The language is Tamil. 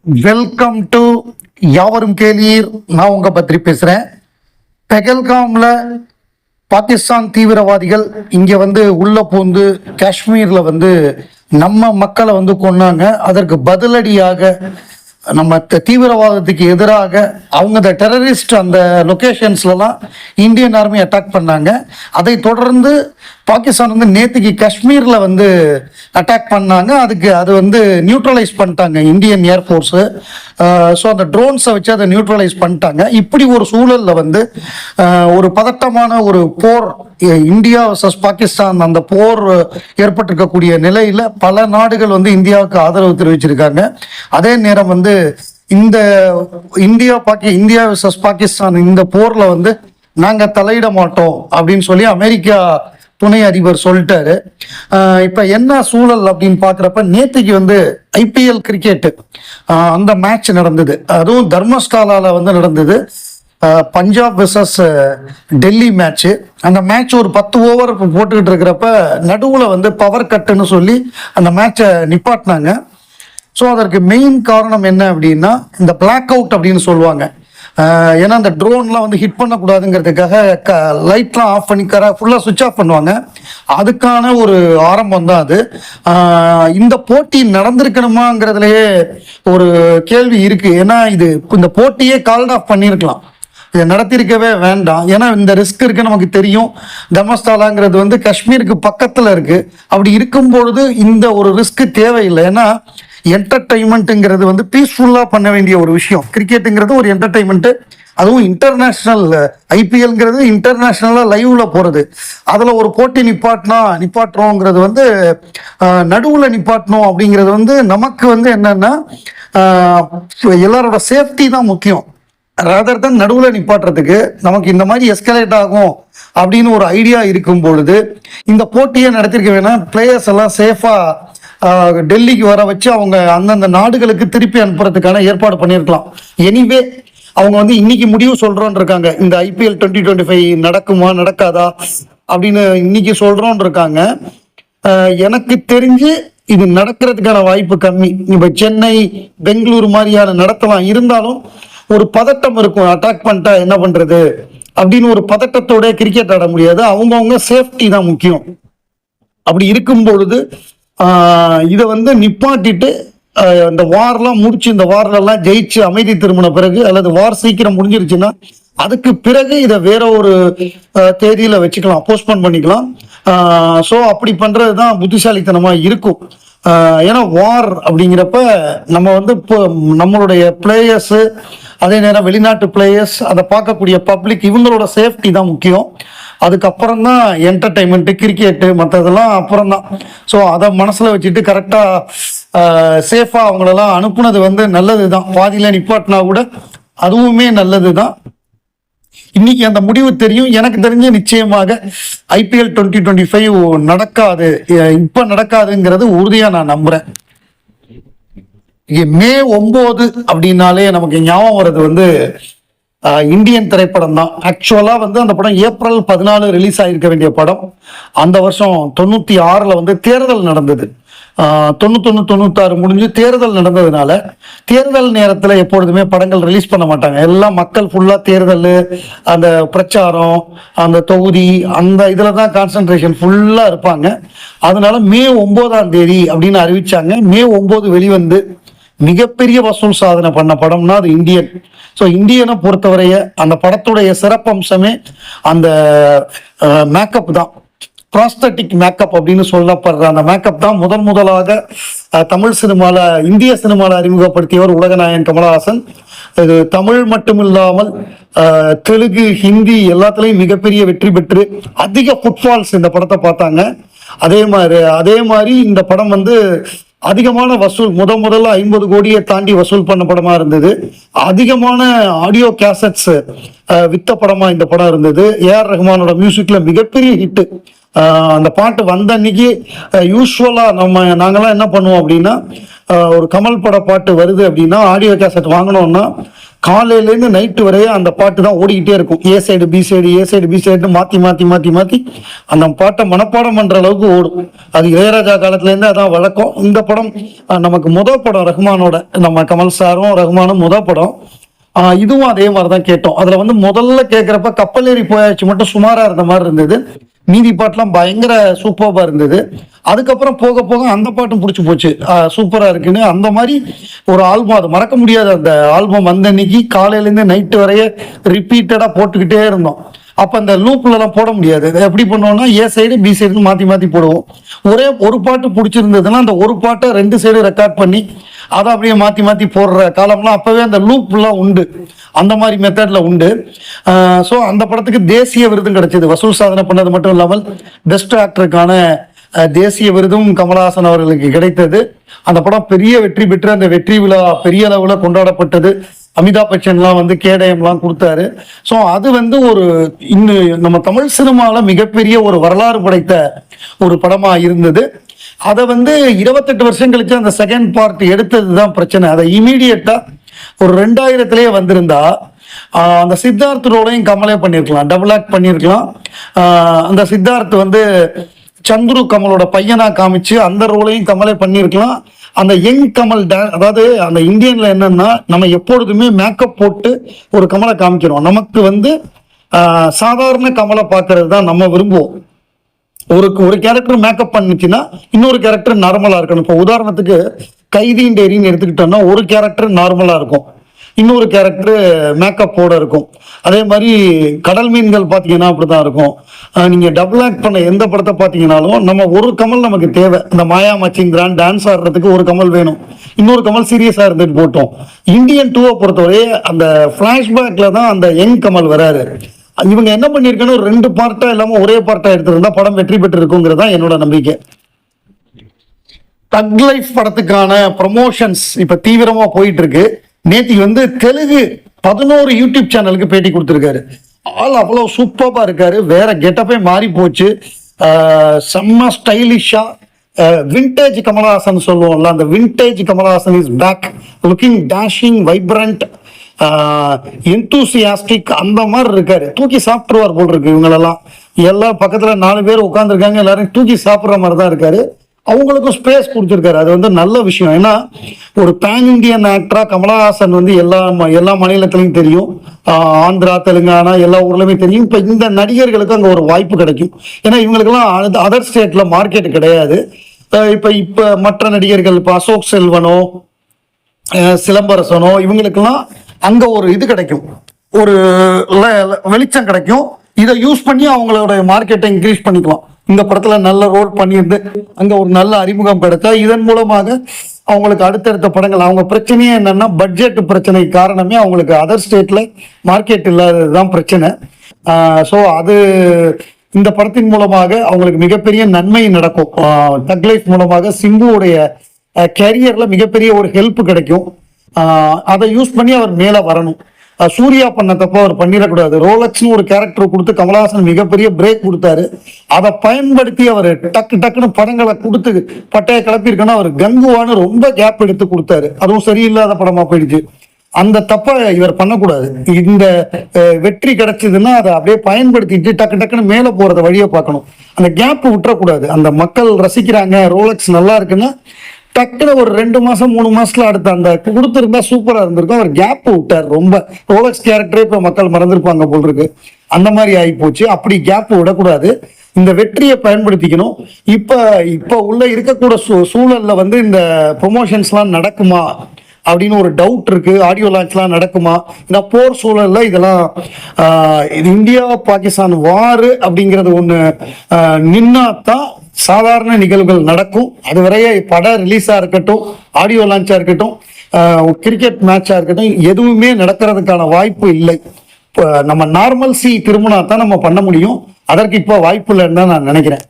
வெல்கம் டு யாவரும் கேளீர். நான் உங்க பத்திரி பேசுறேன். பெகல்காம்ல பாகிஸ்தான் தீவிரவாதிகள் இங்க வந்து உள்ள பூந்து காஷ்மீர்ல வந்து நம்ம மக்களை வந்து கொன்னாங்க. அதற்கு பதிலடியாக நம்ம த- தீவிரவாதத்துக்கு எதிராக அவங்க இந்த டெரரிஸ்ட் அந்த லொக்கேஷன்ஸ்லலாம் இந்தியன் ஆர்மி அட்டாக் பண்ணாங்க. அதை தொடர்ந்து பாகிஸ்தான் வந்து நேற்றுக்கு காஷ்மீரில் வந்து அட்டாக் பண்ணாங்க. அதுக்கு அது வந்து நியூட்ரலைஸ் பண்ணிட்டாங்க இந்தியன் ஏர்ஃபோர்ஸு ஸோ அந்த ட்ரோன்ஸை வச்சு அதை நியூட்ரலைஸ் பண்ணிட்டாங்க. இப்படி ஒரு சூழலில் வந்து ஒரு பதட்டமான ஒரு போர் இந்தியா வர்சஸ் பாகிஸ்தான் அந்த போர் ஏற்பட்டிருக்கக்கூடிய நிலையில் பல நாடுகள் வந்து இந்தியாவுக்கு ஆதரவு தெரிவிச்சிருக்காங்க. அதே நேரம் வந்து இந்த இந்தியா பாக்கி இந்தியா வர்சஸ் பாகிஸ்தான் இந்த போரில் வந்து நாங்கள் தலையிட மாட்டோம் அப்படின்னு சொல்லி அமெரிக்கா துணை அதிபர் சொல்லிட்டாரு. இப்ப என்ன சூழல் அப்படின்னு பாக்குறப்ப நேத்துக்கு வந்து ஐபிஎல் கிரிக்கெட் அந்த மேட்ச் நடந்தது. அதுவும் தர்மஸ்தாலால வந்து நடந்தது. பஞ்சாப் வெர்சஸ் டெல்லி மேட்ச் அந்த மேட்ச் ஒரு பத்து ஓவர் போட்டுக்கிட்டு இருக்கிறப்ப நடுவுல வந்து பவர் கட்டுன்னு சொல்லி அந்த மேட்சை நிப்பாட்டினாங்க. ஸோ அதற்கு மெயின் காரணம் என்ன அப்படின்னா இந்த பிளாக் அவுட் அப்படின்னு சொல்லுவாங்க. ஏன்னா அந்த ட்ரோன்லாம் வந்து ஹிட் பண்ணக்கூடாதுங்கிறதுக்காக க லைட்லாம் ஆஃப் பண்ணி கர ஃபுல்லாக சுவிட்ச் ஆஃப் பண்ணுவாங்க. அதுக்கான ஒரு ஆரம்பம் தான் அது. இந்த போட்டி நடந்திருக்கணுமாங்கிறதுலயே ஒரு கேள்வி இருக்குது ஏன்னா இது இந்த போட்டியே கால்ட் ஆஃப் பண்ணியிருக்கலாம் இதை நடத்தியிருக்கவே வேண்டாம். ஏன்னா இந்த ரிஸ்க் இருக்கு நமக்கு தெரியும். தர்மஸ்தாலாங்கிறது வந்து காஷ்மீருக்கு பக்கத்தில் இருக்கு. அப்படி இருக்கும் பொழுது இந்த ஒரு ரிஸ்க் தேவையில்லை. ஏன்னா என்டர்டைன்மெண்ட்டுங்கிறது வந்து பீஸ்ஃபுல்லாக பண்ண வேண்டிய ஒரு விஷயம். கிரிக்கெட்டுங்கிறது ஒரு என்டர்டைன்மெண்ட் அதுவும் இன்டர்நேஷ்னல் ஐபிஎல்ங்கிறது இன்டர்நேஷ்னலாக லைவ்ல போகிறது அதில் ஒரு போட்டி நிப்பாட்டினா நிப்பாட்டுறோங்கிறது வந்து நடுவில் நிப்பாட்டணும் அப்படிங்கிறது வந்து நமக்கு வந்து என்னன்னா எல்லாரோட சேஃப்டி தான் முக்கியம். ரதர் தான் நடுவில் நிப்பாட்டுறதுக்கு நமக்கு இந்த மாதிரி எஸ்கலேட் ஆகும் அப்படின்னு ஒரு ஐடியா இருக்கும் பொழுது இந்த போட்டியை நடத்திருக்க வேணாம். பிளேயர்ஸ் எல்லாம் சேஃபாக டெல்லிக்கு வர வச்சு அவங்க அந்தந்த நாடுகளுக்கு திருப்பி அனுப்புறதுக்கான ஏற்பாடு பண்ணியிருக்கலாம். எனிவே அவங்க வந்து இன்னைக்கு முடிவு சொல்றோன்னு இருக்காங்க இந்த ஐபிஎல் டுவெண்ட்டி டுவெண்ட்டி ஃபைவ் நடக்குமா நடக்காதா அப்படின்னு இன்னைக்கு சொல்றோன்னு இருக்காங்க எனக்கு தெரிஞ்சு இது நடக்கிறதுக்கான வாய்ப்பு கம்மி. இப்ப சென்னை பெங்களூர் மாதிரியான நடத்தலாம். இருந்தாலும் ஒரு பதட்டம் இருக்கும். அட்டாக் பண்ணிட்டா என்ன பண்றது? அப்படின்னு ஒரு பதட்டத்தோட கிரிக்கெட் ஆட முடியாது. அவங்கவுங்க சேஃப்டி தான் முக்கியம். அப்படி இருக்கும் பொழுது இதை வந்து நிப்பாட்டிட்டு இந்த வார்லாம் முடிச்சு இந்த வார்லெல்லாம் ஜெயிச்சு அமைதி திரும்பின பிறகு அல்லது வார் சீக்கிரம் முடிஞ்சிருச்சுன்னா அதுக்கு பிறகு இதை வேற ஒரு தேதியில் தேதியில வச்சுக்கலாம் போஸ்ட்போன் பண்ணிக்கலாம். ஸோ அப்படி பண்ணுறது தான் புத்திசாலித்தனமா இருக்கும். ஏன்னா வார் அப்படிங்கிறப்ப நம்ம வந்து இப்போ நம்மளுடைய பிளேயர்ஸு அதே நேரம் வெளிநாட்டு பிளேயர்ஸ் அதை பார்க்கக்கூடிய பப்ளிக் இவங்களோட சேஃப்டி தான் முக்கியம். அதுக்கப்புறம் தான் என்டர்டைன்மெண்ட்டு கிரிக்கெட்டு மற்றதெல்லாம் அப்புறம் தான். ஸோ அதை மனசில் வச்சுட்டு கரெக்டாக சேஃபாக அவங்களெல்லாம் அனுப்புனது வந்து நல்லது தான் பாதியில் நிப்பாட்டினா கூட அதுவுமே நல்லது தான் இன்னைக்கு அந்த முடிவு தெரியும். எனக்கு தெரிஞ்ச நிச்சயமாக ஐபிஎல் டுவெண்ட்டி டுவெண்ட்டி ஃபைவ் நடக்காது. இப்போ இப்ப நடக்காதுங்கிறது உறுதியா நான் நம்புறேன். மே ஒன்பது அப்படின்னாலே நமக்கு ஞாபகம் வர்றது வந்து இந்தியன் திரைப்படம் தான். ஆக்சுவலா வந்து அந்த படம் ஏப்ரல் பதினாலு ரிலீஸ் ஆயிருக்க வேண்டிய படம். அந்த வருஷம் தொண்ணூத்தி ஆறுல வந்து தேர்தல் நடந்தது. தொண்ணூத்தொன்று தொண்ணூத்தொன்னு தொண்ணூத்தாறு முடிஞ்சு தேர்தல் நடந்ததுனால தேர்தல் நேரத்தில் எப்பொழுதுமே படங்கள் ரிலீஸ் பண்ண மாட்டாங்க. எல்லாம் மக்கள் ஃபுல்லாக தேர்தல் அந்த பிரச்சாரம் அந்த தொகுதி அந்த இதில் தான் கான்சென்ட்ரேஷன் ஃபுல்லாக இருப்பாங்க. அதனால மே ஒம்போதாம் தேதி அப்படின்னு அறிவிச்சாங்க. மே ஒம்போது வெளிவந்து மிகப்பெரிய வசூல் சாதனை பண்ண படம்னா அது இந்தியன். ஸோ இந்தியனை பொறுத்தவரைய அந்த படத்துடைய சிறப்பம்சமே அந்த மேக்கப் தான். ப்ராஸ்தட்டிக் மேக்கப் அப்படின்னு சொல்லப்படுற அந்த மேக்கப் தான் முதன் முதலாக தமிழ் சினிமாவில் இந்திய சினிமாவில் அறிமுகப்படுத்தியவர் உலகநாயகன் கமலஹாசன். இது தமிழ் மட்டும் இல்லாமல் தெலுங்கு ஹிந்தி எல்லாத்துலேயும் மிகப்பெரிய வெற்றி பெற்று அதிக ஃபுட்ஃபால்ஸ் இந்த படத்தை பார்த்தாங்க. அதே மாதிரி அதே மாதிரி இந்த படம் வந்து அதிகமான வசூல் முத முதல்ல ஐம்பது கோடியை தாண்டி வசூல் பண்ண படமா இருந்தது. அதிகமான ஆடியோ கேசட்ஸ் வித்த படமா இந்த படம் இருந்தது. ஏஆர் ரஹ்மானோட மியூசிக்ல மிகப்பெரிய ஹிட்டு அந்த பாட்டு வந்த அன்னைக்கு யூஸ்வலாக நம்ம நாங்களாம் என்ன பண்ணுவோம் அப்படின்னா ஒரு கமல் பட பாட்டு வருது அப்படின்னா ஆடியோ கேசட் வாங்கினோம்னா காலையிலேருந்து நைட்டு வரையும் அந்த பாட்டு தான் ஓடிக்கிட்டே இருக்கும். A side B side A side B சைடுன்னு மாற்றி மாற்றி மாற்றி மாற்றி அந்த பாட்டை மனப்பாடம் பண்ணுற அளவுக்கு ஓடும். அது இளையராஜா காலத்துலேருந்து அதான் வழக்கம். இந்த படம் நமக்கு முத படம் ரஹ்மானோட நம்ம கமல் சாரும் ரஹ்மானும் முத படம். இதுவும் அதே மாதிரி தான் கேட்டோம். அதுல வந்து முதல்ல கேட்குறப்ப கப்பல் ஏறி போயாச்சு மட்டும் சுமாரா இருந்த மாதிரி இருந்தது. மீதி பாட்டுலாம் பயங்கர சூப்பராக இருந்தது. அதுக்கப்புறம் போக போக அந்த பாட்டும் பிடிச்சி போச்சு. சூப்பராக இருக்குன்னு. அந்த மாதிரி ஒரு ஆல்பம் அது மறக்க முடியாது. அந்த ஆல்பம் வந்த அன்னைக்கு காலையிலேருந்து நைட்டு வரைய ரிப்பீட்டடாக போட்டுக்கிட்டே இருந்தோம். அப்போ அந்த லூப்லலாம் போட முடியாது. எப்படி பண்ணுவோம்னா ஏ சைடு பி சைடுன்னு மாற்றி மாற்றி போடுவோம். ஒரே ஒரு பாட்டு பிடிச்சிருந்ததுன்னா அந்த ஒரு பாட்டை ரெண்டு சைடு ரெக்கார்ட் பண்ணி அதை அப்படியே மாற்றி மாற்றி போடுற காலம்லாம் அப்போவே அந்த லூப்லாம் உண்டு. அந்த மாதிரி மெத்தடில் உண்டு. ஸோ அந்த படத்துக்கு தேசிய விருதும் கிடைச்சது. வசூல் சாதனை பண்ணது மட்டும் இல்லாமல் பெஸ்ட் ஆக்டருக்கான தேசிய விருதும் கமலஹாசன் அவர்களுக்கு கிடைத்தது. அந்த படம் பெரிய வெற்றி பெற்று அந்த வெற்றி விழா பெரிய அளவில் கொண்டாடப்பட்டது. அமிதாப் பச்சன்லாம் வந்து கேடயம்லாம் கொடுத்தாரு. ஸோ அது வந்து ஒரு இன்னும் நம்ம தமிழ் சினிமாவில் மிகப்பெரிய ஒரு வரலாறு படைத்த ஒரு படமாக இருந்தது. அதை வந்து இருபத்தெட்டு வருஷம் கழிச்சு அந்த செகண்ட் பார்ட் எடுத்தது தான் பிரச்சனை. அதை இமீடியட்டாக ஒரு ரெண்டாயிரத்திலேயே வந்திருந்தா அந்த சித்தார்த் ரோலையும் கமலே பண்ணியிருக்கலாம் டபுள் ஆக்ட் பண்ணியிருக்கலாம் அந்த சித்தார்த் வந்து சந்துரு கமலோட பையனா காமிச்சு அந்த ரோலையும் கமலே பண்ணியிருக்கலாம் அந்த யங் கமல் டே அதாவது அந்த இந்தியன்ல என்னன்னா நம்ம எப்பொழுதுமே மேக்கப் போட்டு ஒரு கமலை காமிக்கிறோம். நமக்கு வந்து சாதாரண கமலை பார்க்கறது தான் நம்ம விரும்புவோம். ஒரு ஒரு கேரக்டர் மேக்கப் பண்ணுச்சுன்னா இன்னொரு கேரக்டர் நார்மலா இருக்கணும். இப்போ உதாரணத்துக்கு கைதியின் டேரின்னு எடுத்துக்கிட்டோம்னா ஒரு கேரக்டர் நார்மலா இருக்கும். இன்னொரு கேரக்டர் மேக்கப்போட இருக்கும். அதே மாதிரி கடல் மீன்கள் பார்த்தீங்கன்னா அப்படிதான் இருக்கும். நீங்கள் டபுள் ஆக்ட் பண்ண எந்த படத்தை பார்த்தீங்கன்னாலும் நம்ம ஒரு கமல் நமக்கு தேவை. இந்த மாயா மச்சிங்கிறான் டான்ஸ் ஆடுறதுக்கு ஒரு கமல் வேணும். இன்னொரு கமல் சீரியஸாக இருந்துட்டு போட்டோம். இந்தியன் டூவை பொறுத்தவரை அந்த ஃப்ளாஷ்பேக்கில் தான் அந்த யங் கமல் வராரு. இவங்க என்ன பண்ணிருக்கணும் ரெண்டு பார்ட்டா இல்லாம ஒரே பார்ட்டா எடுத்திருந்தா படம் வெற்றி பெற்று இருக்குங்கிறது தான் என்னோட நம்பிக்கை. தக் லைஃப் படத்துக்கான ப்ரமோஷன்ஸ் இப்ப தீவிரமா போயிட்டு இருக்கு நேத்தி வந்து தெலுங்கு பதினோரு யூடியூப் சேனலுக்கு பேட்டி கொடுத்துருக்காரு. ஆள் அவ்வளோ சூப்பராக இருக்காரு. வேற கெட்டப்பே மாறி போச்சு. செம்ம ஸ்டைலிஷா விண்டேஜ் கமலஹாசன் சொல்லுவோம்ல அந்த vintage Kamalhaasan is back looking dashing vibrant enthusiastic அந்த மாதிரி இருக்காரு. தூக்கி சாப்பிட்ருவார் போல் இருக்கு இவங்களெல்லாம். எல்லாம் பக்கத்தில் நாலு பேர் உட்காந்துருக்காங்க எல்லாரும் தூக்கி சாப்பிட்ற மாதிரி தான் இருக்காரு. அவங்களுக்கும் ஸ்பேஸ் கொடுத்துருக்காரு. அது வந்து நல்ல விஷயம். ஏன்னா ஒரு பேன் இண்டியன் ஆக்டரா கமலஹாசன் வந்து எல்லா ம- எல்லா மாநிலத்திலையும் தெரியும். ஆந்திரா தெலுங்கானா எல்லா ஊர்லயுமே தெரியும். இப்போ இந்த நடிகர்களுக்கு அங்கே ஒரு வாய்ப்பு கிடைக்கும். ஏன்னா இவங்களுக்கெல்லாம் அதர் ஸ்டேட்ல மார்க்கெட் கிடையாது. இப்போ இப்போ மற்ற நடிகர்கள் இப்போ அசோக் செல்வனோ சிலம்பரசனோ இவங்களுக்கெல்லாம் அங்க ஒரு இது கிடைக்கும். ஒரு ல- வெளிச்சம் கிடைக்கும். இதை யூஸ் பண்ணி அவங்களோட மார்க்கெட்டை இன்க்ரீஸ் பண்ணிக்கலாம். இந்த படத்துல நல்ல ரோல் பண்ணியிருந்து அங்க ஒரு நல்ல அறிமுகம் கிடைச்சா இதன் மூலமாக அவங்களுக்கு அடுத்தடுத்த படங்கள் அவங்க பிரச்சனையே என்னன்னா பட்ஜெட் பிரச்சனை காரணமே அவங்களுக்கு அதர் ஸ்டேட்ல மார்க்கெட் இல்லாததுதான் பிரச்சனை. ஸோ அது இந்த படத்தின் மூலமாக அவங்களுக்கு மிகப்பெரிய நன்மை நடக்கும். டக்லைஃப் மூலமாக சிம்புவுடைய கேரியர்ல மிகப்பெரிய ஒரு ஹெல்ப் கிடைக்கும். அதை யூஸ் பண்ணி அவர் மேலே வரணும். சூர்யா பண்ண தப்ப அவர் பண்ணிடக்கூடாது. ரோலக்ஸ்னு ஒரு கேரக்டர் கொடுத்து கமலஹாசன் மிகப்பெரிய பிரேக் கொடுத்தாரு. அதை பயன்படுத்தி அவர் டக்கு டக்குன்னு படங்களை கொடுத்து பட்டையை கிளப்பியிருக்கணும் அவர் கங்குவான்னு ரொம்ப கேப் எடுத்து கொடுத்தாரு. அதுவும் சரியில்லாத படமா போயிடுச்சு. அந்த தப்பை இவர் பண்ணக்கூடாது. இந்த வெற்றி கிடைச்சதுன்னா அதை அப்படியே பயன்படுத்திட்டு டக்கு டக்குன்னு மேலே போறத வழியை பார்க்கணும். அந்த கேப் விட்டுறக்கூடாது. அந்த மக்கள் ரசிக்கிறாங்க ரோலக்ஸ் நல்லா இருக்குன்னா டக்குன்னு ஒரு ரெண்டு மாசம் மூணு மாசத்துல அடுத்த அந்த கொடுத்துருந்தா சூப்பரா இருந்திருக்கும். அவர் கேப் விட்டார் ரொம்ப. ரோலக்ஸ் கேரக்டரே இப்ப மக்கள் மறந்துருப்பாங்க போல் இருக்கு. அந்த மாதிரி ஆகி போச்சு அப்படி கேப் விடக்கூடாது. இந்த வெற்றியை பயன்படுத்திக்கணும். இப்ப இப்ப உள்ள இருக்கக்கூட சூ சூழல்ல வந்து இந்த ப்ரொமோஷன்ஸ்லாம் நடக்குமா? அப்படின்னு ஒரு டவுட் இருக்கு. ஆடியோ லான்ச்லாம் நடக்குமா? இந்த போர் சூழல்ல இதெல்லாம் இது இந்தியா பாகிஸ்தான் வார் அப்படிங்கிறது ஒன்று நின்னா தான் சாதாரண நிகழ்வுகள் நடக்கும். அது வரைய படம் ரிலீஸா இருக்கட்டும் ஆடியோ லான்ச்சா இருக்கட்டும் கிரிக்கெட் மேட்சா இருக்கட்டும் எதுவுமே நடக்கிறதுக்கான வாய்ப்பு இல்லை. நம்ம நார்மல் சி திருமணம் தான் நம்ம பண்ண முடியும். அதற்கு இப்போ வாய்ப்பு இல்லைன்னு தான் நான் நினைக்கிறேன்.